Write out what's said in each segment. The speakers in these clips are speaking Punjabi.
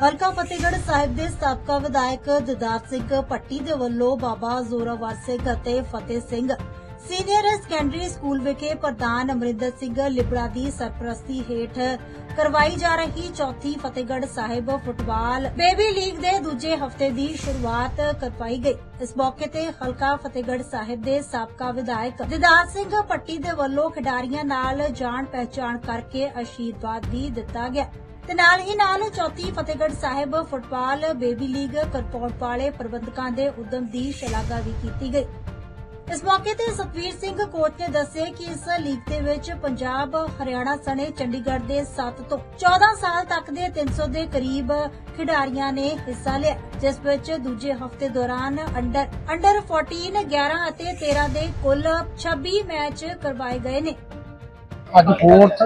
ਹਲਕਾ ਫਤਿਹਗੜ੍ਹ ਸਾਹਿਬ ਦੇ ਸਾਬਕਾ ਵਿਧਾਇਕ ਦਦਾਰ ਸਿੰਘ ਪੱਟੀ ਦੇ ਵੱਲੋਂ ਬਾਬਾ ਜ਼ੋਰਾਵਰ ਸਿੰਘ ਅਤੇ Fateh Singh senior secondary school ਵਿਖੇ ਪ੍ਰਧਾਨ ਅਮਰਿੰਦਰ ਸਿੰਘ ਲਿਬੜਾ ਦੀ ਸਰਪ੍ਰਸਤੀ ਹੇਠ ਕਰਵਾਈ ਜਾ ਰਹੀ ਚੌਥੀ Fatehgarh Sahib football baby league ਦੇ ਦੂਜੇ ਹਫ਼ਤੇ ਦੀ ਸ਼ੁਰੂਆਤ ਕਰਵਾਈ ਗਈ। ਇਸ ਮੌਕੇ ਤੇ ਹਲਕਾ ਫਤਿਹਗੜ੍ਹ ਸਾਹਿਬ ਦੇ ਸਾਬਕਾ ਵਿਧਾਇਕ ਦਿਦਾਰ ਸਿੰਘ ਪੱਟੀ ਦੇ ਵੱਲੋਂ ਖਿਡਾਰੀਆਂ ਨਾਲ ਜਾਣ ਪਹਿਚਾਣ ਕਰਕੇ ਅਸ਼ੀਰਵਾਦ ਵੀ ਦਿੱਤਾ ਗਿਆ। ਤੇ ਨਾਲ ਹੀ ਨਾਲ ਚੌਥੀ Fatehgarh Sahib football, baby league ਕਰਪੌੜ ਵਾਲੇ ਪ੍ਰਬੰਧਕਾਂ ਦੇ ਉਦਮ ਦੀ ਸ਼ਲਾਘਾ ਵੀ ਕੀਤੀ ਗਈ। ਇਸ ਮੌਕੇ ਤੇ ਸਤਵੀਰ ਸਿੰਘ ਕੋਚ ਨੇ ਦੱਸਿਆ ਕਿ ਇਸ ਲੀਗ ਦੇ ਵਿੱਚ ਪੰਜਾਬ, ਹਰਿਆਣਾ ਸਣੇ ਚੰਡੀਗੜ੍ਹ ਦੇ 7 ਤੋਂ 14 ਸਾਲ ਤੱਕ ਦੇ 300 ਦੇ ਕਰੀਬ ਖਿਡਾਰੀਆਂ ਨੇ ਹਿੱਸਾ ਲਿਆ, ਜਿਸ ਵਿੱਚ ਦੂਜੇ ਹਫ਼ਤੇ ਦੌਰਾਨ ਅੰਡਰ ਅੰਡਰ 14 11 ਅਤੇ 13 ਦੇ ਕੁੱਲ 26 ਮੈਚ ਕਰਵਾਏ ਗਏ ਨੇ। ਅੱਜ fourth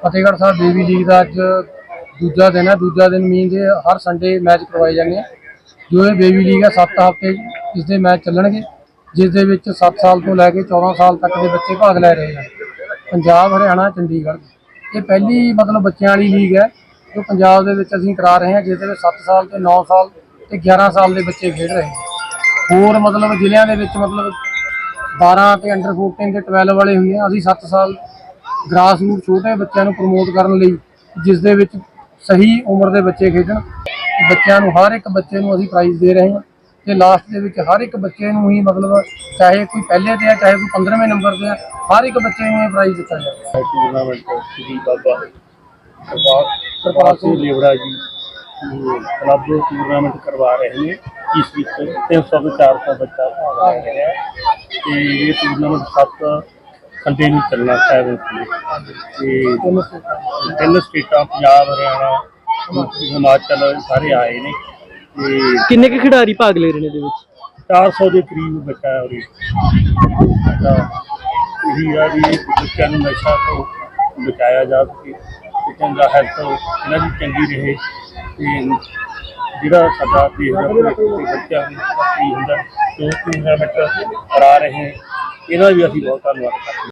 Fatehgarh Sahib baby league ਦਾ ਅੱਜ ਦੂਜਾ ਦਿਨ ਹੈ, ਦੂਜਾ ਦਿਨ ਮੀਨਸ ਦੇ ਹਰ ਸੰਡੇ ਮੈਚ ਕਰਵਾਏ ਜਾਂਦੇ ਆ। ਜੋ ਇਹ ਬੇਬੀ ਲੀਗ ਹੈ 7 ਹਫ਼ਤੇ ਇਸ ਦੇ ਮੈਚ ਚੱਲਣਗੇ ਜਿਸ ਦੇ ਵਿੱਚ 7 ਸਾਲ ਤੋਂ ਲੈ ਕੇ 14 ਸਾਲ ਤੱਕ ਦੇ ਬੱਚੇ ਭਾਗ ਲੈ ਰਹੇ ਹਨ ਪੰਜਾਬ, ਹਰਿਆਣਾ, ਚੰਡੀਗੜ੍ਹ। ਇਹ ਪਹਿਲੀ ਮਤਲਬ ਬੱਚਿਆਂ ਵਾਲੀ ਲੀਗ ਹੈ, ਜੋ ਪੰਜਾਬ ਦੇ ਵਿੱਚ ਅਸੀਂ ਕਰਾ ਰਹੇ ਹਾਂ ਜਿਸ ਦੇ ਵਿੱਚ 7 ਸਾਲ ਤੇ 9 ਸਾਲ ਤੇ 11 ਸਾਲ ਦੇ ਬੱਚੇ ਖੇਡ ਰਹੇ ਹਨ ਹੋਰ ਮਤਲਬ ਜ਼ਿਲ੍ਹਿਆਂ ਦੇ ਵਿੱਚ ਮਤਲਬ 12 ਤੇ ਅੰਡਰ 14 ਤੇ 12 ਵਾਲੇ ਹੁੰਦੇ ਆ, ਅਸੀਂ 7 ਸਾਲ ਗ੍ਰਾਸ ਰੂਟ ਛੋਟੇ ਬੱਚਿਆਂ ਨੂੰ ਪ੍ਰਮੋਟ ਕਰਨ ਲਈ ਜਿਸ ਦੇ ਵਿੱਚ ਸਹੀ ਉਮਰ ਦੇ ਬੱਚੇ ਖੇਡਣ। ਬੱਚਿਆਂ ਨੂੰ ਹਰ ਇੱਕ ਬੱਚੇ ਨੂੰ ਅਸੀਂ ਪ੍ਰਾਈਜ਼ ਦੇ ਰਹੇ ਹਾਂ। ਤੇ ਲਾਸਟ ਦੇ ਵਿੱਚ ਹਰ ਇੱਕ ਬੱਚੇ ਨੂੰ ਹੀ ਮਤਲਬ ਚਾਹੇ ਕੋਈ ਪਹਿਲੇ ਤੇ ਆ, ਚਾਹੇ ਕੋਈ 15ਵੇਂ ਨੰਬਰ ਤੇ ਆ, ਹਰ ਇੱਕ ਬੱਚੇ ਨੂੰ ਇਹ ਪ੍ਰਾਈਜ਼ ਦਿੱਤਾ ਜਾਵੇ ਟੂਰਨਾਮੈਂਟ ਸ੍ਰੀ ਬਾਬਾ ਸਰਦਾਰ ਸਿੰਘ ਲੇਵੜਾ ਜੀ ਇਹ ਕਲੱਬ ਟੂਰਨਾਮੈਂਟ ਕਰਵਾ ਰਹੇ ਨੇ। ਇਸ ਵਿੱਚ 300 ਤੋਂ 400 ਬੱਚਾ ਭਾਗ ਲੈ ਰਿਹਾ ਹੈ। ਤੇ ਇਹ ਟੂਰਨਾਮੈਂਟ 7 ਨੂੰ ਚੱਲਣਾ ਹੈ ਤੇ ਤਿੰਨ ਸਟੇਟਾਂ ਪੰਜਾਬ ਹਰਿਆਣਾ ਹਿਮਾਚਲ ਸਾਰੇ ਆਏ ਨੇ। ਤੇ ਕਿੰਨੇ ਕੁ ਖਿਡਾਰੀ ਭਾਗ ਲੈ ਰਹੇ ਨੇ ਇਹਦੇ ਵਿੱਚ? 400 ਦੇ ਕਰੀਬ ਬੱਚਾ ਹੈ ਉਰੇ। ਤਾਂ ਇਹੀ ਆ ਵੀ ਬੱਚਿਆਂ ਨੂੰ ਨਸ਼ਾ ਤੋਂ ਬਚਾਇਆ ਜਾ ਸਕੇ ਤੇ ਚੰਗਾ ਹੈਲਥ ਇਹਨਾਂ ਦੀ ਚੰਗੀ ਰਹੇ। ਤੇ ਜਿਹੜਾ ਸਾਡਾ ਦੇਸ਼ ਦਾ ਬੱਚਿਆਂ ਨੂੰ ਕੀ ਹੁੰਦਾ ਜੋ ਟੂਰਨਾਮੈਂਟ ਕਰਾ ਰਹੇ ਇਹਦਾ ਵੀ ਅਸੀਂ ਬਹੁਤ ਧੰਨਵਾਦ ਕਰਦੇ ਹਾਂ।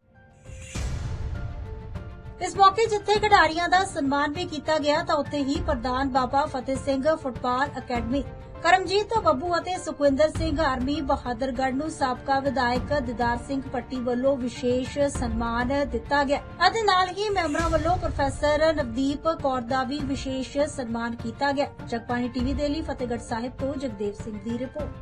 ਇਸ ਮੌਕੇ ਜਿੱਥੇ ਖਿਡਾਰੀਆਂ ਦਾ ਸਨਮਾਨ ਵੀ ਕੀਤਾ ਗਿਆ, ਤਾਂ ਉੱਥੇ ਹੀ ਪ੍ਰਧਾਨ ਬਾਬਾ ਫਤਿਹ ਸਿੰਘ ਫੁੱਟਬਾਲ ਅਕੈਡਮੀ, ਕਰਮਜੀਤ ਬੱਬੂ ਅਤੇ ਸੁਖਵਿੰਦਰ ਸਿੰਘ ਆਰਮੀ ਬਹਾਦਰਗੜ੍ਹ ਨੂੰ ਸਾਬਕਾ ਵਿਧਾਇਕ ਦਿਦਾਰ ਸਿੰਘ ਪੱਟੀ ਵੱਲੋਂ ਵਿਸ਼ੇਸ਼ ਸਨਮਾਨ ਦਿੱਤਾ ਗਿਆ। ਅਤੇ ਨਾਲ ਹੀ ਮੈਂਬਰਾਂ ਵੱਲੋਂ ਪ੍ਰੋਫੈਸਰ ਨਵਦੀਪ ਕੌਰ ਦਾ ਵੀ ਵਿਸ਼ੇਸ਼ ਸਨਮਾਨ ਕੀਤਾ ਗਿਆ। ਜਗਬਾਣੀ ਟੀਵੀ ਦੇ ਲਈ ਫਤਿਹਗੜ੍ਹ ਸਾਹਿਬ ਤੋਂ ਜਗਦੇਵ ਸਿੰਘ ਦੀ ਰਿਪੋਰਟ।